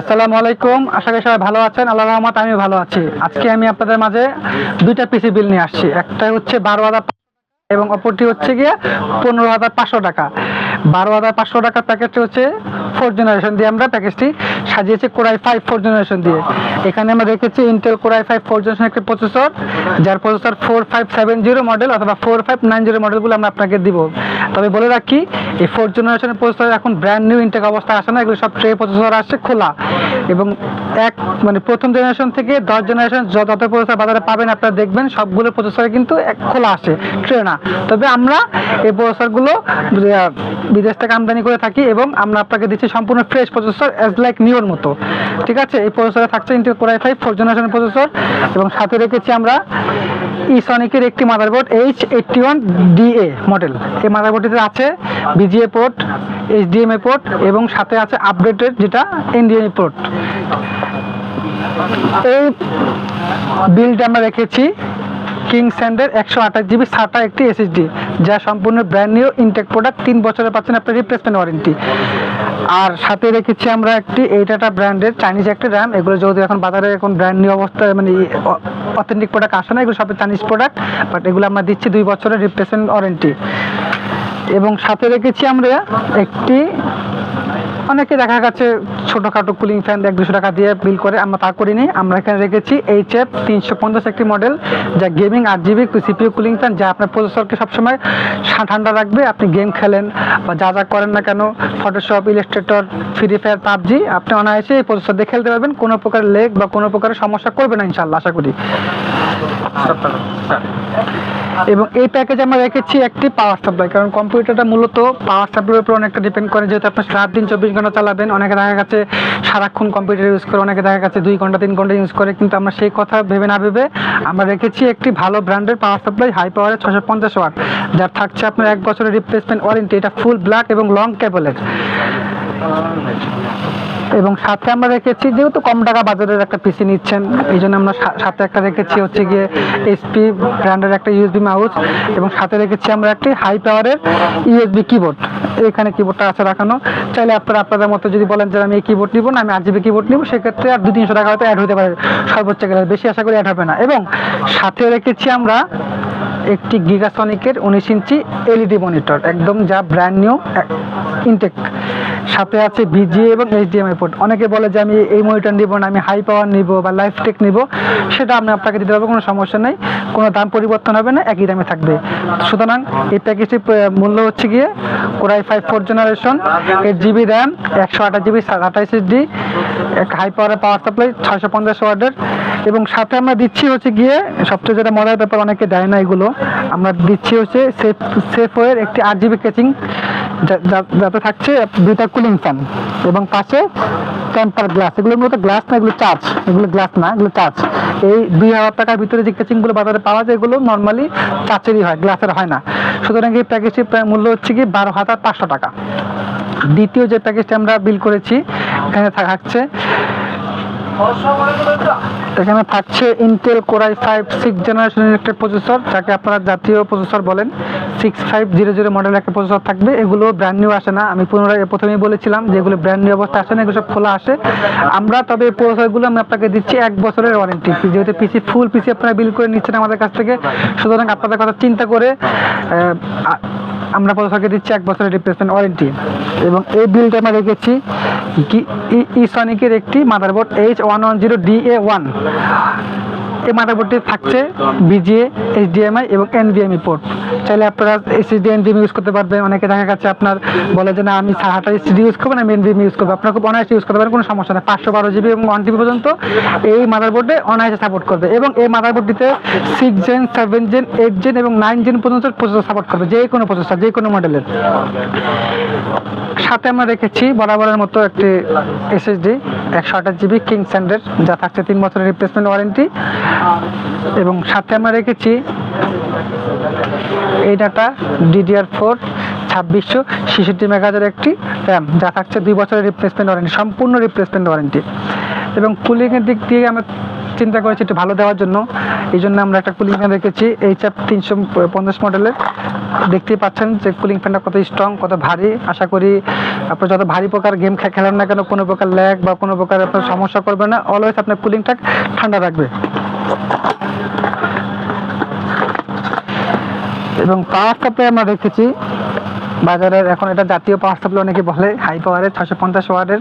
আসসালামু আলাইকুম। আশা করি সবাই ভালো আছেন। আল্লাহ রহমত আমি ভালো আছি। আজকে আমি আপনাদের মাঝে দুইটা পিসি বিল নিয়ে আসছি। একটা হচ্ছে বারো হাজার এবং অপরটি হচ্ছে গিয়ে পনেরো হাজার পাঁচশো টাকা। বারো হাজার পাঁচশো টাকার প্যাকেজটি হচ্ছে ফোর জেনারেশন দিয়ে আমরা প্যাকেজটি সাজিয়েছি কোরাই ফাইভ ফোর জেনারেশন দিয়ে। এখানে আমরা রেখেছি Intel core i five four generation একটি প্রসেসর যার processor four five seven zero model অথবা ফোর ফাইভ নাইন জিরো মডেলগুলো আমরা আপনাকে দিব। তবে বলে রাখি, এই ফোর জেনারেশনের প্রসেসর এখন ব্র্যান্ড নিউ ইনটেক অবস্থায় আসে না, এগুলো সব ট্রে প্রসেসর আসছে খোলা। এবং এক মানে প্রথম জেনারেশন থেকে দশ জেনারেশন যত প্রসেসর বাজারে পাবেন আপনারা দেখবেন, সবগুলো প্রসেসরে কিন্তু এক, খোলা আসে, ট্রে না। তবে আমরা এই প্রসেসরগুলো বিদেশ থেকে আমদানি করে থাকি এবং আমরা আপনাকে দিচ্ছি সম্পূর্ণ ফ্রেশ প্রসেসর অ্যাজ লাইক নিউর মতো। ঠিক আছে? এই প্রসেসরে থাকছে Intel core i five four জেনারেশনের প্রসেসর এবং সাথে রেখেছি আমরা ইসনিকের একটি motherboard H eighty one DA model এই মাদারবোর্ডটিতে আছে বিজিএ পোর্ট এইচডিএমএ পোর্ট এবং সাথে আছে আপডেটেড যেটা এনডিএমএ পোর্ট এই বিলটা আমরা রেখেছি কিং স্যান্ডের একশো আঠাশ জিবি সাটা একটি এসএসডি যা সম্পূর্ণ ব্র্যান্ড নিউ ইনটেক প্রোডাক্ট তিন বছরে পাচ্ছেন আপনার রিপ্লেসমেন্ট ওয়ারেন্টি আর সাথে রেখেছি আমরা একটি এইটাটা ব্র্যান্ডের চাইনিজ একটা র্যাম এগুলো যেহেতু এখন বাজারে এখন ব্র্যান্ড নিউ অবস্থায় মানে অথেন্টিক প্রোডাক্ট আসে না, এগুলো সব চাইনিজ প্রোডাক্ট বাট এগুলো আমরা দিচ্ছি দুই বছরের রিপ্লেসমেন্ট ওয়ারেন্টি এবং সাথে রেখেছি আমরা একটি অনেকে দেখা গেছে ছোটোখাটো কুলিং ফ্যান এক দুশো টাকা দিয়ে বিল করে, আমরা তা করিনি। আমরা এখানে রেখেছি এইচ এফ তিনশো পঞ্চাশ একটি মডেল যা গেমিং আট জিবি সিপিউ কুলিং ফ্যান যা আপনার প্রসেসরকে সবসময় ঠান্ডা রাখবে। আপনি গেম খেলেন বা যা যা করেন না কেন Photoshop Illustrator Free Fire PUBG, আপনি অনায়াসে এই প্রসেসর দিয়ে খেলতে পারবেন। কোনো প্রকার লেগ বা কোনো প্রকারের সমস্যা করবে না ইনশাল্লাহ আশা করি। এবং এই প্যাকেজে আমরা রেখেছি একটি পাওয়ার সাপ্লাই কারণ কম্পিউটারটা মূলত পাওয়ার সাপ্লাইয়ের উপর অনেকটা ডিপেন্ড করে, যেহেতু আপনি সাত দিন চব্বিশ ঘণ্টা চালাবেন। অনেকে দেখা গেছে সারাক্ষণ কম্পিউটার ইউজ করে, অনেকে দেখা গেছে দুই ঘণ্টা, তিন ঘণ্টা ইউজ করে। কিন্তু আমরা সেই কথা ভেবে না ভেবে আমরা রেখেছি একটি ভালো ব্র্যান্ডের পাওয়ার সাপ্লাই হাই পাওয়ারের ছশো পঞ্চাশ ওয়াট যার থাকছে আপনার এক বছরের রিপ্লেসমেন্ট ওয়ারেন্টি এটা ফুল ব্ল্যাক এবং লং কেবলের এবং সাথে আমরা রেখেছি, যেহেতু কম টাকা বাজারের একটা পিসি নিচ্ছেন, এই জন্য আমরা সাথে একটা রেখেছি হচ্ছে গিয়ে এসপি ব্র্যান্ডের একটা ইউএসবি মাউস এবং সাথে রেখেছি আমরা একটি হাই পাওয়ারের ইউএসবি কিবোর্ড এখানে কিবোর্ডটা আছে রাখানো। চাইলে আপনারা আপনাদের মতো যদি বলেন যে আমি এই কিবোর্ড নিব না, আমি আট জিবি কিবোর্ড নিব, সেক্ষেত্রে আর দু তিনশো টাকা হয়তো অ্যাড হতে পারে। সর্বোচ্চ গেলে বেশি আশা করি অ্যাড হবে না। এবং সাথে রেখেছি আমরা একটি গিগাসনিকের উনিশ ইঞ্চি এলইডি মনিটর একদম যা ব্র্যান্ড নিউ ইনটেক সাথে আছে বিজিএ এবং এইচডিএমআই পোর্ট অনেকে বলে যে আমি এই মনিটর নিব না, আমি হাই পাওয়ার নিব বা লাইফ টেক নিব, সেটা আমি আপনাকে দিতে পারব, কোনো সমস্যা নেই। কোনো দাম পরিবর্তন হবে না, একই দামে থাকবে। সুতরাং এই প্যাকেজটির মূল্য হচ্ছে গিয়ে core i five four generation eight GB RAM একশো আঠাশ জিবি আঠাশ ডি এক হাই পাওয়ারের পাওয়ার সাপ্লাই ছয়শো পঞ্চাশ ওয়ার্ডের এবং সাথে আমরা দিচ্ছি হচ্ছে গিয়ে সবচেয়ে যেটা মজার ব্যাপার, অনেকে দেয় না এগুলো। আমরা দিচ্ছি হচ্ছে সেফ সেফ ওয়ের একটি আট জিবি কেচিং যাতে থাকছে দুইটা কুলিং ফ্যান এবং পাশে টেম্পার গ্লাস এগুলো মূলত গ্লাস না, এগুলো চার্জ এগুলো গ্লাস না, এগুলো চার্জ এই দুই হাজার টাকার ভিতরে যে কেচিংগুলো বাজারে পাওয়া যায়, এগুলো নর্মালি চাচেরই হয় গ্লাসের হয় না। সুতরাং এই প্যাকেজটির প্রায় মূল্য হচ্ছে কি বারো হাজার পাঁচশো টাকা। দ্বিতীয় যে প্যাকেজটি আমরা বিল করেছি, এখানে থাকছে এখানে থাকছে ইন্টেল কোরাই ফাইভ সিক্স জেনারেশনের একটা প্রসেসর যাকে আপনারা জাতীয় প্রসেসর বলেন। Six five zero zero model একটা প্রসেসর থাকবে। এগুলো ব্র্যান্ড নিউ আসে না। আমি পুনরায় প্রথমেই বলেছিলাম যে এগুলো ব্র্যান্ড নিউ অবস্থা আসে না, এগুলো সব খোলা আসে। আমরা তবে এই প্রসেসরগুলো আমি আপনাকে দিচ্ছি এক বছরের ওয়ারেন্টি যেহেতু পিসি ফুল পিসি আপনারা বিল করে নিচ্ছেন আমাদের কাছ থেকে। সুতরাং আপনাদের কথা চিন্তা করে আমরা পদসাকে দিচ্ছি এক বছরের রিপ্লেসমেন্ট ওয়ারেন্টি এবং এই বিলটা আমরা রেখেছি কি ইসনিকের একটি motherboard H one one zero D A one এই মাদারবোর্ডটি থাকছে বিজিএ এইচডিএমআই এবং এনভিএমই পোর্ট চাইলে আপনারা এসএসডি, এনভিএম ইউজ করতে পারবেন। অনেকে দেখা গেছে আপনার বলে যে, না, আমি সাহাটা এসএসডি ইউজ করব না, আমি এনভিএম ইউজ করব। আপনার খুব অনায়াসে ইউজ করতে পারেন কোনো সমস্যা নেই। পাঁচশো বারো জিবি এবং ওয়ান টিবি পর্যন্ত এই মাদারবোর্ডে অনায়াসে সাপোর্ট করবে এবং এই মাদারবোর্ডটিতে six gen seven gen eight gen এবং নাইন জেন পর্যন্ত প্রসেসর সাপোর্ট করবে, যে কোনো প্রসেসর যে কোনো মডেলের সাথে আমরা রেখেছি বরাবরের মতো একটি এসএসডি, একশো আঠাশ জিবি কিং স্যান্ডের যা থাকছে তিন বছরের রিপ্লেসমেন্ট ওয়ারেন্টি এবং সাথে আমরা রেখেছি এই ডাটা ডিডিআর ফোর ছাব্বিশশো ছেষট্টি মেগাজের একটি র্যাম যা থাকছে দুই বছরের রিপ্লেসমেন্ট ওয়ারেন্টি সম্পূর্ণ রিপ্লেসমেন্ট ওয়ারেন্টি এবং কুলিংয়ের দিক দিয়ে আমরা চিন্তা করেছি একটু ভালো দেওয়ার জন্য। এই জন্য আমরা একটা কুলিং ফ্যান রেখেছি এইচ এফ তিনশো পঞ্চাশ মডেলের। দেখতেই পাচ্ছেন যে কুলিং ফ্যানটা কত স্ট্রং কত ভারী। আশা করি আপনার যত ভারী প্রকার গেম খেলেন না কেন, কোনো প্রকার ল্যাগ বা কোনো প্রকার আপনার সমস্যা করবে না। অলওয়েজ আপনার কুলিংটা ঠান্ডা রাখবে। এবং পাওয়ার সাপ্লাই আমরা দেখেছি, বাজারের এখন এটা জাতীয় পাওয়ার সাপ্লাই অনেকে বলে হাই পাওয়ারের ছশো পঞ্চাশ ওয়ার্ডের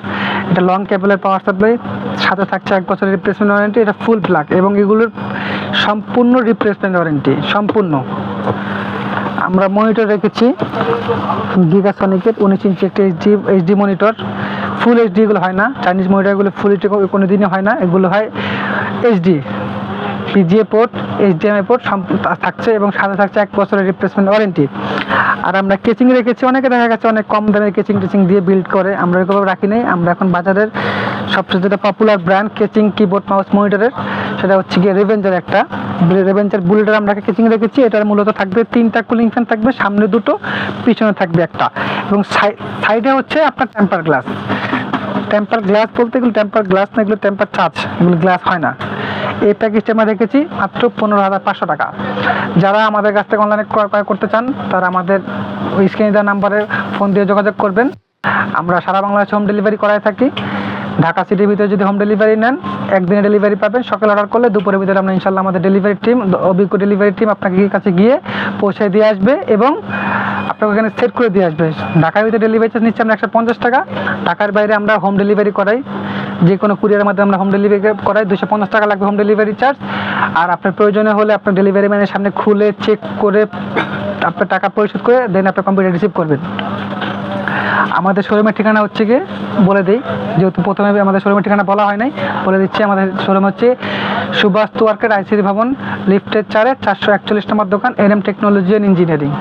এটা লং কেবলের পাওয়ার সাপ্লাই সাথে থাকছে এক বছরের রিপ্লেসমেন্ট ওয়ারেন্টি এটা ফুল ব্ল্যাক এবং এগুলোর সম্পূর্ণ রিপ্লেসমেন্ট ওয়ারেন্টি সম্পূর্ণ। আমরা মনিটর রেখেছি গিগাসনিকের উনিশ ইঞ্চি একটা HD HD monitor full HD এগুলো হয় না চাইনিজ মনিটরগুলো ফুল এইচডি কোনো দিনই হয় না, এগুলো হয় HD VGA port HDMI port থাকছে এবং সাথে থাকছে এক বছরের রিপ্লেসমেন্ট ওয়ারেন্টি আর আমরা কেচিং রেখেছি, অনেকে দেখা গেছে অনেক কম দামে কেচিং টেচিং দিয়ে বিল্ড করে, আমরা এগুলো রাখি নাই। আমরা এখন বাজারের সবচেয়ে যেটা popular brand casing keyboard mouse মনিটরের সেটা হচ্ছে গিয়ে রেভেঞ্জার একটা। রেভেঞ্জার বুলেটের আমরা কেচিং রেখেছি, এটার মূলত থাকবে তিনটা কুলিং ফ্যান থাকবে, সামনে দুটো, পিছনে থাকবে একটা। এবং সাইডে হচ্ছে আপনার টেম্পার গ্লাস টেম্পার গ্লাস বলতে এগুলো টেম্পার গ্লাস না, এগুলো টেম্পার চার্জ এগুলো গ্লাস হয় না। এই প্যাকেজটা আমরা রেখেছি মাত্র পনেরো হাজার পাঁচশো টাকা। যারা আমাদের কাছ থেকে অনলাইনে ক্রয় ক্রয় করতে চান, তারা আমাদের ওই স্ক্রিনে দেওয়া নাম্বারে ফোন দিয়ে যোগাযোগ করবেন। আমরা সারা বাংলাদেশে হোম ডেলিভারি করায় থাকি। ঢাকা সিটির ভিতরে যদি হোম ডেলিভারি নেন, একদিনে ডেলিভারি পাবেন। সকালে অর্ডার করলে দুপুরের ভিতরে আমরা ইনশাল্লাহ আমাদের ডেলিভারি টিম অভিজ্ঞ ডেলিভারি টিম আপনাকে কাছে গিয়ে পৌঁছে দিয়ে আসবে এবং আপনাকে ওখানে সেট করে দিয়ে আসবে। ঢাকার ভিতরে ডেলিভারি চার্জ নিচ্ছে আমরা একশো পঞ্চাশ টাকা। ঢাকার বাইরে আমরা হোম ডেলিভারি করাই। যে কোনো কুরিয়ারের মাধ্যমে আমরা হোম ডেলিভারি করাই। দুশো পঞ্চাশ টাকা লাগবে হোম ডেলিভারি চার্জ আর আপনার প্রয়োজনে হলে আপনার ডেলিভারি ম্যানের সামনে খুলে চেক করে আপনার টাকা পরিশোধ করে দেন আপনার কম্পিউটার রিসিভ করবেন। আমাদের শোরুমের ঠিকানা হচ্ছে গিয়ে বলে দিই। যেহেতু প্রথমে আমাদের শোরুমের ঠিকানা বলা হয় নাই, বলে দিচ্ছি আমাদের শোরুম হচ্ছে সুভাষ তুয়ার্কের আইসিডি ভবন, লিফটের চারে চারশো একচল্লিশ নম্বর দোকান N M technology and engineering.